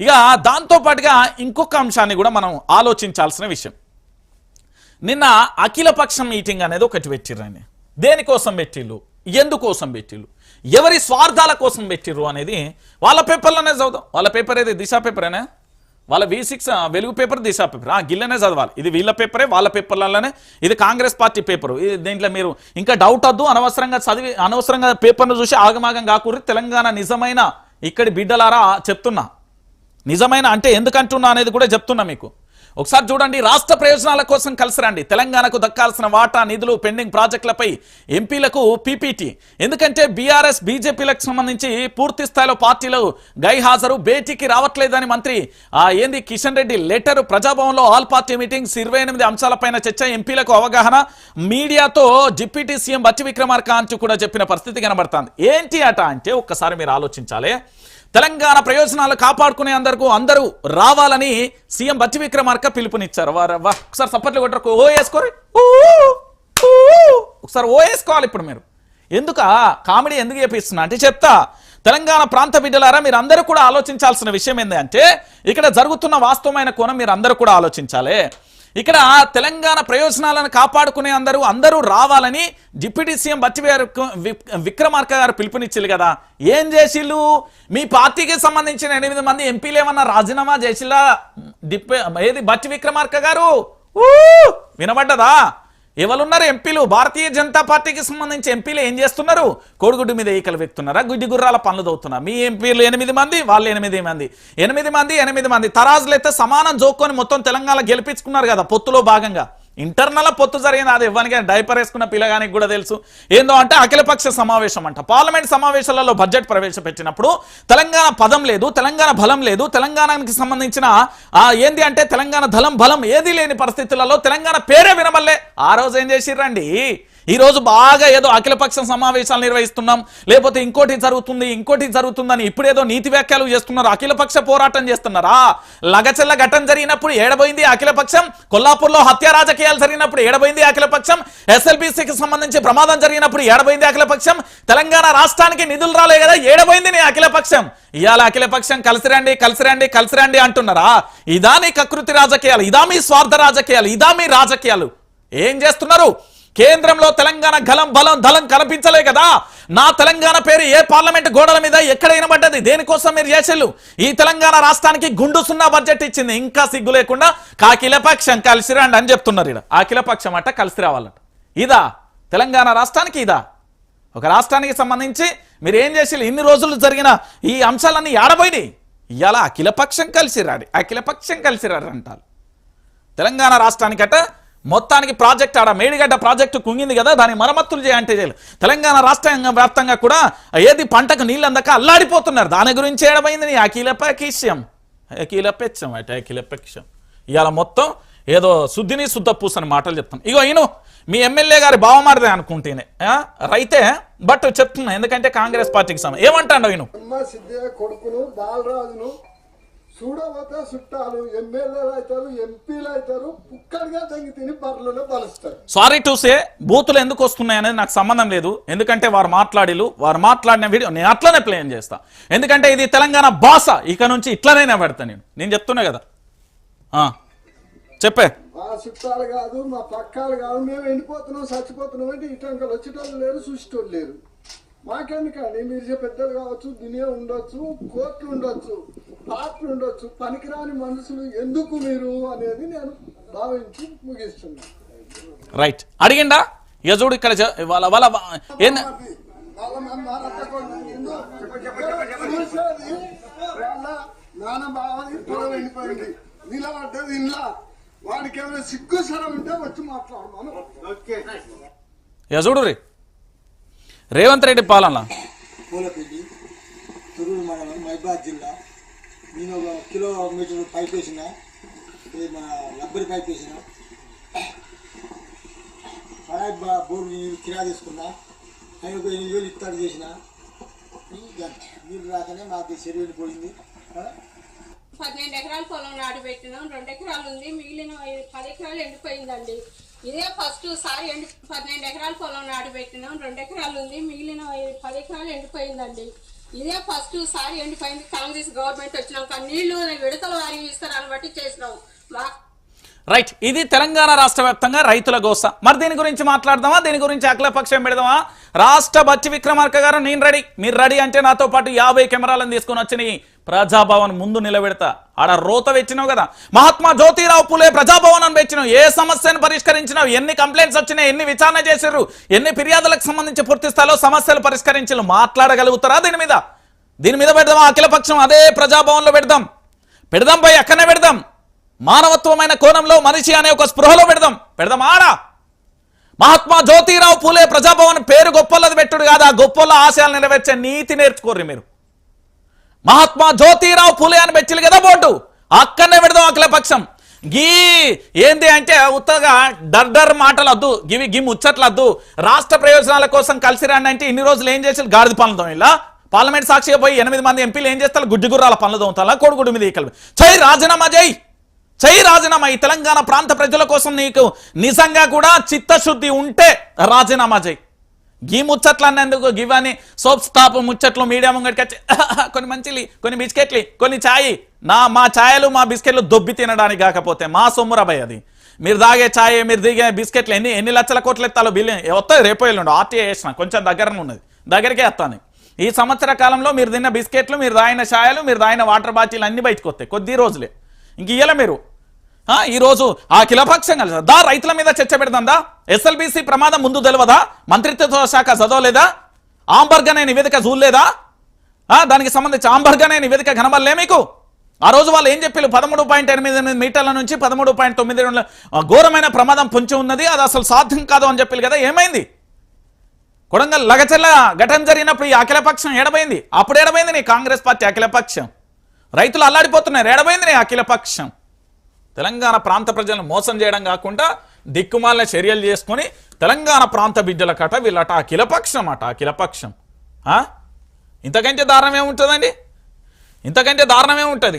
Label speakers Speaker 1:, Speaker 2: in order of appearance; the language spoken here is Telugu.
Speaker 1: ఇక దాంతో పాటుగా ఇంకొక అంశాన్ని కూడా మనం ఆలోచించాల్సిన విషయం. నిన్న అఖిలపక్షం మీటింగ్ అనేది ఒకటి పెట్టిర్రు ఆయన. దేనికోసం పెట్టిళ్ళు ఎందుకోసం పెట్టిళ్ళు ఎవరి స్వార్థాల కోసం పెట్టిర్రు అనేది వాళ్ళ పేపర్లోనే చదువుదాం. వాళ్ళ పేపర్ ఏది? దిశా పేపరేనా వాళ్ళ V six Velugu paper Disha paper. ఆ గిల్లనే చదవాలి. ఇది వీళ్ళ పేపరే వాళ్ళ పేపర్లలోనే ఇది కాంగ్రెస్ పార్టీ పేపరు. ఇది దీంట్లో మీరు ఇంకా డౌట్ వద్దు అనవసరంగా చదివి అనవసరంగా పేపర్ను చూసి ఆగమాగం కాకూరి తెలంగాణ నిజమైన ఇక్కడి బిడ్డలారా చెప్తున్నా. నిజమైన అంటే ఎందుకంటున్నా అనేది కూడా చెప్తున్నా మీకు. ఒకసారి చూడండి రాష్ట్ర ప్రయోజనాల కోసం కలిసి రండి. తెలంగాణకు దక్కాల్సిన వాటా నిధులు పెండింగ్ ప్రాజెక్టులపై ఎంపీలకు పీపీటీ. ఎందుకంటే బీఆర్ఎస్ బీజేపీలకు సంబంధించి పూర్తి స్థాయిలో పార్టీలు గైహాజరు భేటీకి రావట్లేదని మంత్రి ఆ ఏంది కిషన్ రెడ్డి లెటర్ ప్రజాభవన్లో ఆల్ పార్టీ మీటింగ్స్ ఇరవై ఎనిమిది అంశాలపైన చర్చ ఎంపీలకు అవగాహన మీడియాతో డిప్యూటీ సీఎం బట్టి విక్రమార్క కూడా చెప్పిన పరిస్థితి కనబడుతుంది. ఏంటి అట అంటే ఒక్కసారి మీరు ఆలోచించాలి. తెలంగాణ ప్రయోజనాలు కాపాడుకునే అందరికీ అందరూ రావాలని సీఎం బట్టి విక్రమార్క పిలుపునిచ్చారు. వారు ఒకసారి సప్పట్లు కొట్టరు ఓ వేసుకోరు ఒకసారి ఓ వేసుకోవాలి ఇప్పుడు మీరు. ఎందుక కామెడీ ఎందుకు చేపిస్తున్నా? అంటే చెప్తా తెలంగాణ ప్రాంత బిడ్డలారా మీరు అందరూ కూడా ఆలోచించాల్సిన విషయం ఏంటంటే ఇక్కడ జరుగుతున్న వాస్తవమైన కోణం మీరు అందరూ కూడా ఆలోచించాలి. ఇక్కడ తెలంగాణ ప్రయోజనాలను కాపాడుకునే అందరూ అందరూ రావాలని డిప్యూటీ సీఎం బట్టి వి- విక్రమార్క గారు పిలుపునిచ్చారు కదా. ఏం చేసిళ్ళు? మీ పార్టీకి సంబంధించిన ఎనిమిది మంది ఎంపీలు ఏమన్నా రాజీనామా చేసిల్లా ఏది బట్టి విక్రమార్క గారు? ఊ! వినబడ్డదా? ఎవరున్నారు ఎంపీలు? భారతీయ జనతా పార్టీకి సంబంధించి ఎంపీలు ఏం చేస్తున్నారు? కోడిగుడ్డు మీద ఈకలు వెక్తున్నారా? గుడ్డి గుర్రాల పనులు దవుతున్నారు? మీ ఎంపీలు ఎనిమిది మంది వాళ్ళు ఎనిమిది మంది. ఎనిమిది మంది ఎనిమిది మంది. తరాజులు అయితే సమానం జోక్కొని మొత్తం తెలంగాణ గెలిపించుకున్నారు కదా పొత్తులో భాగంగా. ఇంటర్నల్ పొత్తు జరిగింది అది ఇవ్వనికే డైపర్ వేసుకున్న పిల్లగానికి కూడా తెలుసు. ఏందో అంటే అఖిలపక్ష సమావేశం అంట పార్లమెంట్ సమావేశాలలో బడ్జెట్ ప్రవేశపెట్టినప్పుడు తెలంగాణ పదం లేదు తెలంగాణ బలం లేదు తెలంగాణకి సంబంధించిన ఏంది అంటే తెలంగాణ దళం బలం ఏదీ లేని పరిస్థితులలో తెలంగాణ పేరే వినమల్లే ఆ రోజు ఏం చేసిర్రండి? ఈ రోజు బాగా ఏదో అఖిలపక్ష సమావేశాలు నిర్వహిస్తున్నాం. లేకపోతే ఇంకోటి జరుగుతుంది ఇంకోటి జరుగుతుందని ఇప్పుడేదో నీతి వ్యాఖ్యలు చేస్తున్నారు అఖిలపక్ష పోరాటం చేస్తున్నారా? లగచెల్ల ఘటన జరిగినప్పుడు ఏడబోయింది అఖిలపక్షం కొల్లాపూర్లో హత్య రాజకీయాలు జరిగినప్పుడు ఏడబోయింది అఖిలపక్షం ఎస్ఎల్బిసికి సంబంధించి ప్రమాదం జరిగినప్పుడు ఏడబోయింది అఖిలపక్షం తెలంగాణ రాష్ట్రానికి నిధులు రాలే కదా ఏడబోయింది నీ అఖిలపక్షం. ఇవాళ అఖిలపక్షం కలిసి రండి కలిసి రండి కలిసి రండి అంటున్నారా? ఇదా నీ కకృతి రాజకీయాలు ఇదా మీ స్వార్థ రాజకీయాలు ఇదా మీ రాజకీయాలు. ఏం చేస్తున్నారు? కేంద్రంలో తెలంగాణ గలం బలం దళం కనిపించలే కదా. నా తెలంగాణ పేరు ఏ పార్లమెంట్ గోడల మీద ఎక్కడ వినబడ్డది దేనికోసం మీరు చేసేళ్ళు? ఈ తెలంగాణ రాష్ట్రానికి గుండు సున్నా బడ్జెట్ ఇచ్చింది. ఇంకా సిగ్గు లేకుండా కాకిలపక్షం కలిసి రండి అని చెప్తున్నారు ఇక్కడ ఆకిలపక్షం అట కలిసి రావాలంట. ఇదా? తెలంగాణ రాష్ట్రానికి ఇదా? ఒక రాష్ట్రానికి సంబంధించి మీరు ఏం చేసి ఇన్ని రోజులు జరిగిన ఈ అంశాలన్నీ ఆడబోయినాయి. ఇవాళ అఖిలపక్షం కలిసి రాడి. అఖిలపక్షం కలిసి రాడు అంటారు తెలంగాణ రాష్ట్రానికట మొత్తానికి ప్రాజెక్ట్ ఆడ మేడిగడ్డ ప్రాజెక్టు కుంగింది కదా దాని మరమ్మతులు చేయంటే చేయలేదు. తెలంగాణ రాష్ట్ర వ్యాప్తంగా కూడా ఏది పంటకు నీళ్ళు అందక అల్లాడిపోతున్నారు. దాని గురించి ఏడమైంది నీ అఖిలపక్షం అఖిలపక్షం అట అఖిలపక్షం ఇవాళ మొత్తం ఏదో శుద్ధిని శుద్ధ పూసని మాటలు చెప్తాం. ఇగో ఈయన మీ ఎమ్మెల్యే గారి బావమారదే అనుకుంటేనే రైతే బట్ చెప్తున్నా ఎందుకంటే కాంగ్రెస్ పార్టీకి సమయం ఏమంటాడు ఈయన
Speaker 2: కొడుకును బాలరాజును చూడబోతే చుట్టాలు ఎమ్మెల్యేలు అవుతారు ఎంపీలు అవుతారు పుక్కడిగా తగ్గి తిని బర్రెలను బలుస్తారు
Speaker 1: సారీ టు సే బూతులు ఎందుకు వస్తున్నాయి అనేది నాకు సంబంధం లేదు. ఎందుకంటే వారు మాట్లాడిలు వారు మాట్లాడిన వీడియో నేను అట్లనే ప్లేన్ చేస్తా. ఎందుకంటే ఇది తెలంగాణ భాష ఇక నుంచి ఇట్లనే పెడతా నేను. నేను చెప్తున్నా కదా. చెప్పే.
Speaker 2: మా చుట్టాలు కాదు మా పక్కాలు కాదు మేము ఎండిపోతున్నాం చచ్చిపోతున్నాం అంటే ఇటంకలు వచ్చేటోళ్ళు లేరు చూసేటోళ్ళు లేరు. మాకెందుకండి? మీరు పెద్దలు కావచ్చు దునియా ఉండొచ్చు కోర్టులు ఉండొచ్చు పార్టీలు ఉండొచ్చు పనికిరాని మనుషులు ఎందుకు మీరు అనేది నేను భావించి ముగిస్తున్నాను
Speaker 1: రైట్. అడిగిండా? ఇక చూడు ఇక్కడ వాళ్ళ వాళ్ళ ఏంది?
Speaker 2: పొలం వెళ్ళిపోయింది నిలబడ్డది ఇంట్లో వాడికి ఏమైనా సిగ్గు సరం ఉంటే వచ్చి మాట్లాడమను. ఓకే
Speaker 1: చూడు రే. రేవంత్ రెడ్డి పాలన
Speaker 3: తురూరు మండలం మైబాద్ జిల్లా. నేను ఒక కిలోమీటర్ పైప్ వేసిన. ఇది మన రబ్బరి పైప్ వేసిన. పరాయి బా బోర్డు నీళ్ళు కిరా తీసుకున్నా. అవి ఒక ఎనిమిది వేలు ఇత్తడి చేసిన. నీళ్ళు రాకనే మాకు పోయింది?
Speaker 4: పన్నెండు ఎకరాలు పొలం నాటు పెట్టినాం. రెండు ఎకరాలు ఉంది. మిగిలిన పది ఎకరాలు ఎండిపోయిందండి. ఇదే ఫస్ట్ సారి ఎండి పన్నెండు ఎకరాల పొలం నాటు పెట్టినాం. రెండు ఎకరాలు ఉంది. మిగిలిన పది ఎకరాలు ఎండిపోయిందండి. ఇదే ఫస్ట్ సారి ఎండిపోయింది. కాంగ్రెస్ గవర్నమెంట్ వచ్చినాక నీళ్ళు విడతల వారి ఇస్తారని బట్టి చేసినాం. మాకు
Speaker 1: రైట్ ఇది తెలంగాణ రాష్ట్ర వ్యాప్తంగా రైతుల గోస. మరి దీని గురించి మాట్లాడదామా? దీని గురించి అఖిలపక్షం పెడదామా? రాష్ట్ర బచ్చి విక్రమార్క గారు నేను రెడీ. మీరు రెడీ అంటే నాతో పాటు యాభై కెమెరాలను తీసుకొని వచ్చి ప్రజాభవన్ ముందు నిలబెడతా. ఆడ రోత వెచ్చినావు కదా. మహాత్మా జ్యోతిరావు పులే ప్రజాభవన్ అని వెచ్చినావు ఏ సమస్యను పరిష్కరించినావు? ఎన్ని కంప్లైంట్స్ వచ్చినాయి? ఎన్ని విచారణ చేశారు ఎన్ని ఫిర్యాదులకు సంబంధించి పూర్తి స్థాయిలో సమస్యలు పరిష్కరించారు మాట్లాడగలుగుతారా దీని మీద? దీని మీద పెడదామా? అఖిలపక్షం అదే ప్రజాభవన్లో పెడదాం. పెడదాం పోయి అక్కడనే పెడదాం. మానవత్వమైన కోణంలో మనిషి అనే ఒక స్పృహలో పెడదాం. పెడదాం ఆడ? మహాత్మా జ్యోతిరావు పూలే ప్రజాభవన్ పేరు గొప్పలది పెట్టుడు కాదు. ఆ గొప్పల ఆశయాలు నెరవేర్చే నీతి నేర్చుకోర్రి మీరు. మహాత్మా జ్యోతిరావు పూలే అని పెట్టిలు కదా బోర్డు. అక్కడనే పెడదాం అఖిలపక్షం గీ ఏంది అంటే ఉత్తగా డర్ డర్ మాటలు వద్దు గివి గి ముచ్చట్లద్దు. రాష్ట్ర ప్రయోజనాల కోసం కలిసి రాండి అంటే ఇన్ని రోజులు ఏం చేసి గాడిద పనులు ఇలా పార్లమెంట్ సాక్షిగా పోయి ఎనిమిది మంది ఎంపీలు ఏం చేస్తారు? గుడ్డి గుర్రాల పనులు తోముతారా? కొడుకుడు మీద ఈకలు చై రాజీనామా జై! చై రాజీనామా ఈ తెలంగాణ ప్రాంత ప్రజల కోసం నీకు నిజంగా కూడా చిత్తశుద్ధి ఉంటే రాజీనామా చేయి గీ ముచ్చట్లు అన్నందుకు గివని సోప్ స్టాప్ ముచ్చట్లు మీడియా ముంగడికి వచ్చి కొన్ని మంచిలి కొన్ని బిస్కెట్లు కొన్ని ఛాయ్ నా మా ఛాయలు మా బిస్కెట్లు దొబ్బి తినడానికి కాకపోతే మా సొమ్మురాబాయ్ అది. మీరు తాగే ఛాయ్ మీరు దిగే బిస్కెట్లు ఎన్ని ఎన్ని లక్షల కోట్లు ఎత్తాలో బిల్లు వస్తాయి రేపు ఎల్లుండి ఆర్టీఏ వేసిన కొంచెం దగ్గరనే ఉన్నది. దగ్గరికే వస్తాను ఈ సంవత్సర కాలంలో మీరు తిన్న బిస్కెట్లు మీరు తాగిన ఛాయలు మీరు తాగిన వాటర్ బాటిల్ అన్ని బయటకు వస్తాయి కొద్ది రోజులే. ఇంక ఇయ్యాల మీరు. ఈరోజు ఈ రోజు ఆ కిలపక్షం కలిసి దా రైతుల మీద చర్చ పెడదాందా ఎస్ఎల్బిసి ప్రమాదం ముందు తెలియదా మంత్రిత్వ శాఖ చదవలేదా? ఆంబర్గ్ అనే నివేదిక చూడలేదా? దానికి సంబంధించి ఆంబర్గ్ అనే నివేదిక కనబడలే మీకు? ఆ రోజు వాళ్ళు ఏం చెప్పారు పదమూడు పాయింట్ ఎనిమిది ఎనిమిది మీటర్ల నుంచి పదమూడు పాయింట్ తొమ్మిది రెండు ఘోరమైన ప్రమాదం పొంచి ఉన్నది. అది అసలు సాధ్యం కాదు అని చెప్పారు కదా? ఏమైంది? కొడంగల్ లగచల్ల ఘటన జరిగినప్పుడు ఈ అఖిలపక్షం ఎడబైంది అప్పుడు ఎడబైంది నీ కాంగ్రెస్ పార్టీ అఖిలపక్షం. రైతులు అల్లాడిపోతున్నారు ఏడబైంది అఖిలపక్షం తెలంగాణ ప్రాంత ప్రజలను మోసం చేయడం కాకుండా దిక్కుమాలిన చర్యలు చేసుకొని తెలంగాణ ప్రాంత బిడ్డల కట వీళ్ళట అఖిలపక్షం అట అఖిలపక్షం ఇంతకంటే దారుణం ఏముంటుందండి? ఇంతకంటే దారుణం ఏముంటుంది?